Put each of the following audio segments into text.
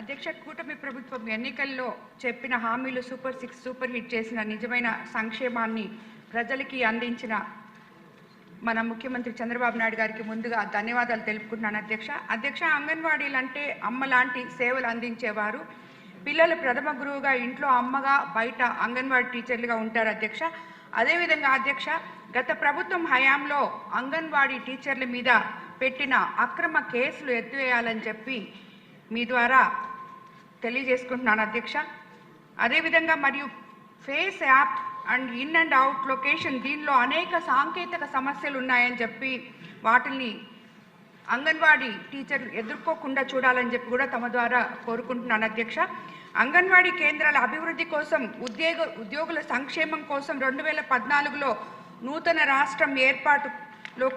అధ్యక్ష కూటమి ప్రభుత్వం ఎన్నికల్లో చెప్పిన హామీలు సూపర్ సిక్స్ సూపర్ హిట్ చేసిన నిజమైన సంక్షేమాన్ని ప్రజలకి అందించిన మన ముఖ్యమంత్రి చంద్రబాబు నాయుడు గారికి ముందుగా ధన్యవాదాలు తెలుపుకుంటున్నాను అధ్యక్ష. అధ్యక్ష అంగన్వాడీలు అంటే అమ్మ లాంటి సేవలు అందించేవారు. పిల్లలు ప్రథమ గురువుగా ఇంట్లో అమ్మగా బయట అంగన్వాడీ టీచర్లుగా ఉంటారు అధ్యక్ష. అదేవిధంగా అధ్యక్ష గత ప్రభుత్వం హయాంలో అంగన్వాడీ టీచర్ల మీద పెట్టిన అక్రమ కేసులు ఎత్తివేయాలని చెప్పి మీ ద్వారా తెలియజేసుకుంటున్నాను అధ్యక్ష. అదేవిధంగా మరియు face app and in and out location దీనిలో అనేక సాంకేతిక సమస్యలు ఉన్నాయని చెప్పి వాటిని అంగన్వాడీ టీచర్లు ఎదుర్కోకుండా చూడాలని చెప్పి కూడా తమ ద్వారా కోరుకుంటున్నాను అధ్యక్ష. అంగన్వాడీ కేంద్రాల అభివృద్ధి కోసం ఉద్యోగ ఉద్యోగుల సంక్షేమం కోసం రెండు వేల పద్నాలుగులో నూతన రాష్ట్రం ఏర్పాటులో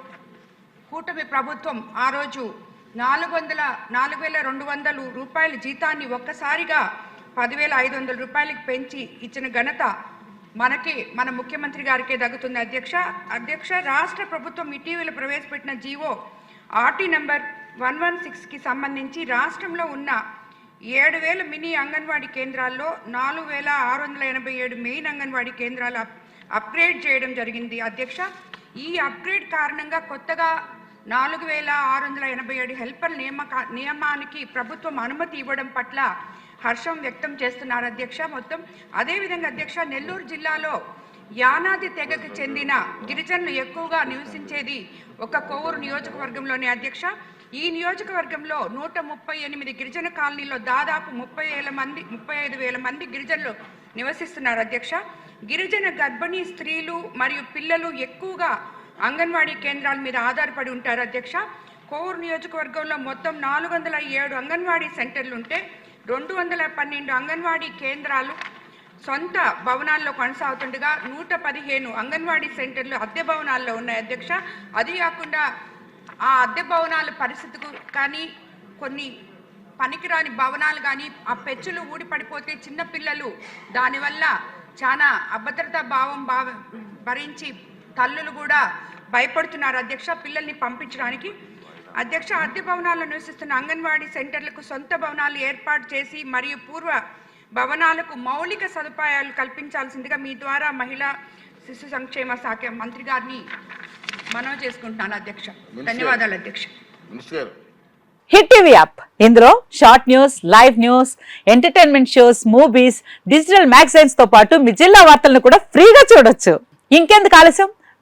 కూటమి ప్రభుత్వం ఆ రోజు నాలుగు వందల నాలుగు వేల రెండు వందలు రూపాయల జీతాన్ని ఒక్కసారిగా పదివేల ఐదు వందల రూపాయలకి పెంచి ఇచ్చిన ఘనత మనకి మన ముఖ్యమంత్రి గారికే దగ్గుతుంది అధ్యక్ష అధ్యక్ష రాష్ట్ర ప్రభుత్వం ఇటీవల ప్రవేశపెట్టిన GO RT number one one సిక్స్కి సంబంధించి రాష్ట్రంలో ఉన్న ఏడు వేల మినీ అంగన్వాడీ కేంద్రాల్లో నాలుగు వేల ఆరు వందల ఎనభై ఏడు మెయిన్ అంగన్వాడీ కేంద్రాలు అప్గ్రేడ్ చేయడం జరిగింది. అధ్యక్ష ఈ అప్గ్రేడ్ కారణంగా కొత్తగా నాలుగు వేల ఆరు వందల ఎనభై ఏడు హెల్పర్ నియామక నియమానికి ప్రభుత్వం అనుమతి ఇవ్వడం పట్ల హర్షం వ్యక్తం చేస్తున్నారు అధ్యక్ష. మొత్తం అదేవిధంగా అధ్యక్ష నెల్లూరు జిల్లాలో యానాది తెగకు చెందిన గిరిజనులు ఎక్కువగా నివసించేది ఒక కోవూరు నియోజకవర్గంలోనే అధ్యక్ష. ఈ నియోజకవర్గంలో నూట ముప్పై ఎనిమిది గిరిజన కాలనీలో దాదాపు ముప్పై వేల మంది ముప్పై ఐదు వేల మంది గిరిజనులు నివసిస్తున్నారు అధ్యక్ష. గిరిజన గర్భిణీ స్త్రీలు మరియు పిల్లలు ఎక్కువగా అంగన్వాడీ కేంద్రాల మీద ఆధారపడి ఉంటారు అధ్యక్ష. కోవూరు నియోజకవర్గంలో మొత్తం నాలుగు వందల ఏడు అంగన్వాడీ సెంటర్లు ఉంటే రెండు వందల పన్నెండు అంగన్వాడీ కేంద్రాలు సొంత భవనాల్లో కొనసాగుతుండగా నూట పదిహేను అంగన్వాడీ సెంటర్లు అద్దె భవనాల్లో ఉన్నాయి అధ్యక్ష. అది కాకుండా ఆ అద్దె భవనాల పరిస్థితికు కానీ కొన్ని పనికిరాని భవనాలు కానీ ఆ పెచ్చులు ఊడిపడిపోతే చిన్నపిల్లలు దానివల్ల చాలా అభద్రతా భావం భావ భరించి తల్లులు కూడా భయపడుతున్నారు. అధ్యక్ష పిల్లల్ని పంపించడానికి. అధ్యక్ష అద్దె భవనాల్లో నివసిస్తున్న అంగన్వాడీ సెంటర్లకు సొంత భవనాలు ఏర్పాటు చేసి మరియు పూర్వ భవనాలకు మౌలిక సదుపాయాలు కల్పించాల్సిందిగా మీ ద్వారా మహిళా శిశు సంక్షేమ శాఖ మంత్రి గారిని మనవి చేసుకుంటున్నాను అధ్యక్ష. ధన్యవాదాలు అధ్యక్ష. Hit TV app. ఇందులో short news live news entertainment shows movies digital మ్యాగజైన్స్తో పాటు మీ జిల్లా వార్తలను కూడా ఫ్రీగా చూడొచ్చు. ఇంకెందుకు ఆలస్యం?